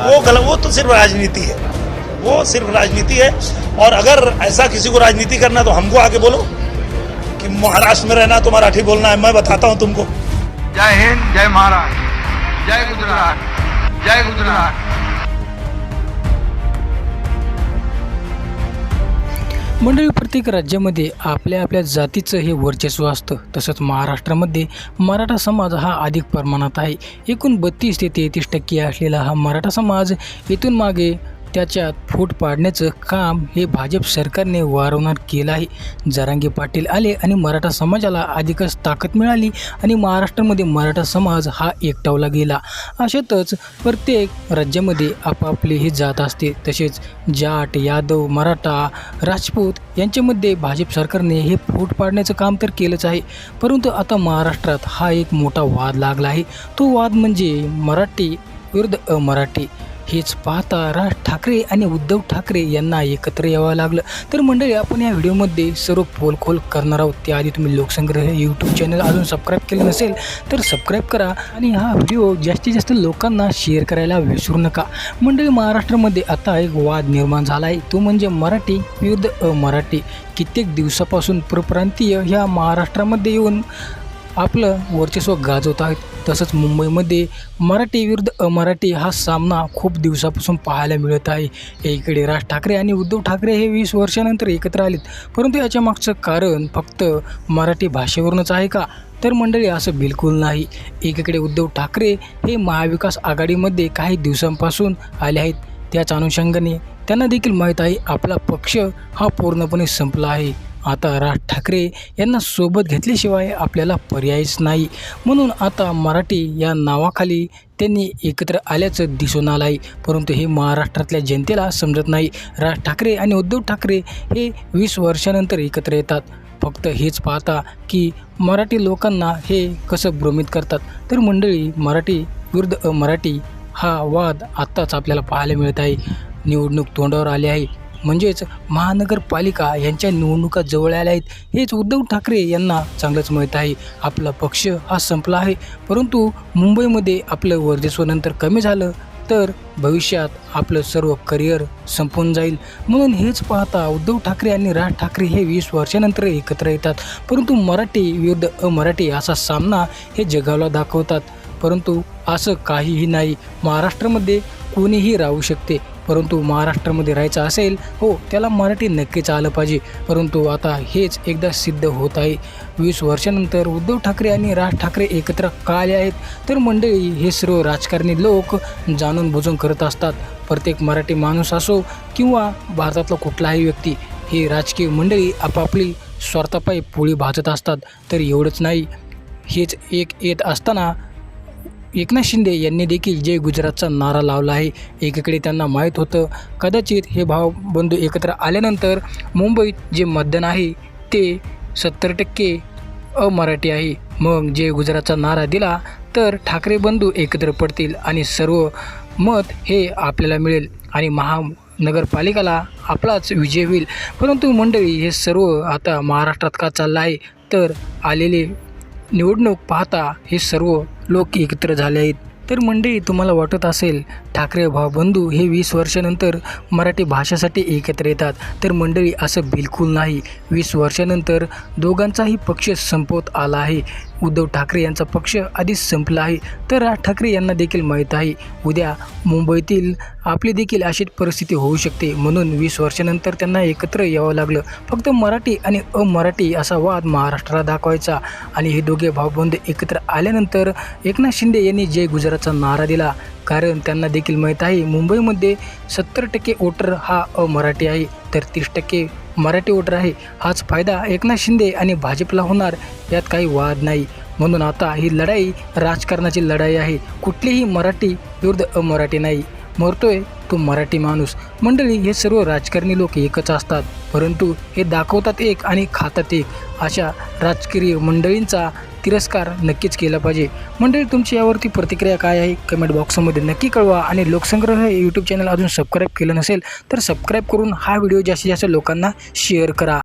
वो गलत, वो तो सिर्फ़ राजनीति है। वो सिर्फ़ राजनीति है। और अगर ऐसा किसी को राजनीति करना तो हमको आके बोलो कि महाराष्ट्र में रहना तो मराठी बोलना है। मैं बताता हूँ तुमको। जय हिंद, जय महाराष्ट्र, जय गुजरात जय गुजरात। मंडळी प्रत्येक राज्यामध्ये आपल्या आपल्या जातीचं हे वर्चस्व असतं. तसंच महाराष्ट्रामध्ये मराठा समाज हा अधिक प्रमाणात आहे. एकूण बत्तीस ते तेहतीस टक्के असलेला हा मराठा समाज इथून मागे त्याच्यात फूट पाडण्याचं काम हे भाजप सरकारने वारंवार केलं आहे. जरांगे पाटील आले आणि मराठा समाजाला अधिकच ताकद मिळाली आणि महाराष्ट्रामध्ये मराठा समाज हा एकटावला गेला. अशातच प्रत्येक राज्यामध्ये आपापली हे जात असते. तसेच जाट यादव मराठा राजपूत यांच्यामध्ये भाजप सरकारने हे फूट पाडण्याचं काम तर केलंच आहे. परंतु आता महाराष्ट्रात हा एक मोठा वाद लागला आहे. तो वाद म्हणजे मराठी विरुद्ध अमराठी. हेच पाहता राज ठाकरे आणि उद्धव ठाकरे यांना एकत्र यावं लागलं. तर मंडळी आपण या व्हिडिओमध्ये सर्व पोलखोल करणार आहोत. त्याआधी तुम्ही लोकसंग्रह यूट्यूब चॅनल अजून सबस्क्राईब केलं नसेल तर सबस्क्राईब करा आणि हा व्हिडिओ जास्तीत जास्त लोकांना शेअर करायला विसरू नका. मंडळी महाराष्ट्रामध्ये आता एक वाद निर्माण झाला आहे तो म्हणजे मराठी विरुद्ध अमराठी. कित्येक दिवसापासून परप्रांतीय ह्या महाराष्ट्रामध्ये येऊन आपलं वर्चस्व गाजवत आहेत. तसंच मुंबईमध्ये मराठी विरुद्ध अमराठी हा सामना खूप दिवसापासून पाहायला मिळत आहे. एकीकडे राज ठाकरे आणि उद्धव ठाकरे हे वीस वर्षानंतर एकत्र आलेत. परंतु याच्या मागचं कारण फक्त मराठी भाषेवरूनच आहे का? तर मंडळी असं बिलकुल नाही. एकीकडे उद्धव ठाकरे हे महाविकास आघाडीमध्ये काही दिवसांपासून आले आहेत. त्याच अनुषंगाने त्यांना देखील माहीत आहे आपला पक्ष हा पूर्णपणे संपला आहे. आता राज ठाकरे यांना सोबत घेतल्याशिवाय आपल्याला पर्यायच नाही. म्हणून आता मराठी या नावाखाली त्यांनी एकत्र आल्याचं दिसून आलं आहे परंतु हे महाराष्ट्रातल्या जनतेला समजत नाही. राज ठाकरे आणि उद्धव ठाकरे हे वीस वर्षानंतर एकत्र येतात. फक्त हेच पाहता की मराठी लोकांना हे कसं भ्रमित करतात. तर मंडळी मराठी विरुद्ध अमराठी हा वाद आत्ताच आपल्याला पाहायला मिळत आहे. निवडणूक तोंडावर आली आहे. म्हणजेच महानगरपालिका यांच्या निवडणुका जवळ आल्या आहेत. हेच उद्धव ठाकरे यांना चांगलंच माहीत आहे. आपला पक्ष हा संपला आहे. परंतु मुंबईमध्ये आपलं वर्चस्व नंतर कमी झालं तर भविष्यात आपलं सर्व करिअर संपून जाईल. म्हणून हेच पाहता उद्धव ठाकरे आणि राज ठाकरे हे वीस वर्षानंतर एकत्र येतात. परंतु मराठी विरुद्ध अमराठी असा सामना हे जगाला दाखवतात. परंतु असं काहीही नाही. महाराष्ट्रामध्ये कोणीही राहू शकते. परंतु महाराष्ट्रामध्ये राहायचं असेल हो त्याला मराठी नक्कीच आलं पाहिजे. परंतु आता हेच एकदा सिद्ध होत आहे. वीस वर्षानंतर उद्धव ठाकरे आणि राज ठाकरे एकत्र का आले आहेत. तर मंडळी हे सर्व राजकारणी लोक जाणून बुजून करत असतात. प्रत्येक मराठी माणूस असो किंवा भारतातला कुठलाही व्यक्ती ही राजकीय मंडळी आपापली स्वार्थापायी पोळी भाजत असतात. तर एवढंच नाही. हेच एक येत असताना एकनाथ शिंदे यांनी देखील जय गुजरातचा नारा लावला आहे एकीकडे त्यांना माहीत होतं. कदाचित हे भाव बंधू एकत्र आल्यानंतर मुंबईत जे मतदान आहे ते सत्तर टक्के अमराठी आहे. मग जे गुजरातचा नारा दिला तर ठाकरे बंधू एकत्र पडतील आणि सर्व मत हे आपल्याला मिळेल आणि महानगरपालिकाला आपलाच विजय होईल. परंतु मंडळी हे सर्व आता महाराष्ट्रात का चाललं आहे? तर आलेले निवडणूक पाहता हे सर्व लोक एकत्र झाले आहेत. तर मंडळी तुम्हाला वाटत असेल ठाकरे भावबंधू हे वीस वर्षानंतर मराठी भाषेसाठी एकत्र येतात. तर मंडळी असं बिलकुल नाही. वीस वर्षानंतर दोघांचाही पक्ष संपवत आला आहे. उद्धव ठाकरे यांचा पक्ष आधीच संपला आहे. तर राज ठाकरे यांना देखील माहीत आहे. उद्या मुंबईतील आपली देखील अशीच परिस्थिती होऊ शकते. म्हणून वीस वर्षानंतर त्यांना एकत्र यावं लागलं. फक्त मराठी आणि अमराठी असा वाद महाराष्ट्राला दाखवायचा. आणि हे दोघे भाऊबंद एकत्र आल्यानंतर एकनाथ शिंदे यांनी जय गुजरातचा नारा दिला. कारण त्यांना देखील माहीत आहे मुंबईमध्ये सत्तर टक्के वोटर हा अमराठी आहे. तर तीस टक्के मराठी वोटर आहे. हाच फायदा एकनाथ शिंदे आणि भाजपला होणार यात काही वाद नाही. म्हणून आता ही लढाई राजकारणाची लढाई आहे. कुठलीही मराठी विरुद्ध अमराठी नाही. मरतोय तो मराठी माणूस. मंडळी हे सर्व राजकारणी लोक एकच असतात. परंतु हे दाखवतात एक आणि खातात एक अशा राजकीय मंडळींचा तिरस्कार नक्कीच केला पाहिजे. मंडळी तुमची यावरती प्रतिक्रिया काय आहे? कमेंट बॉक्समध्ये नक्की कळवा आणि लोकसंग्रह हे यूट्यूब चॅनल अजून सबस्क्राईब केलं नसेल तर सबस्क्राईब करून हा व्हिडिओ जास्तीत जास्त लोकांना शेअर करा.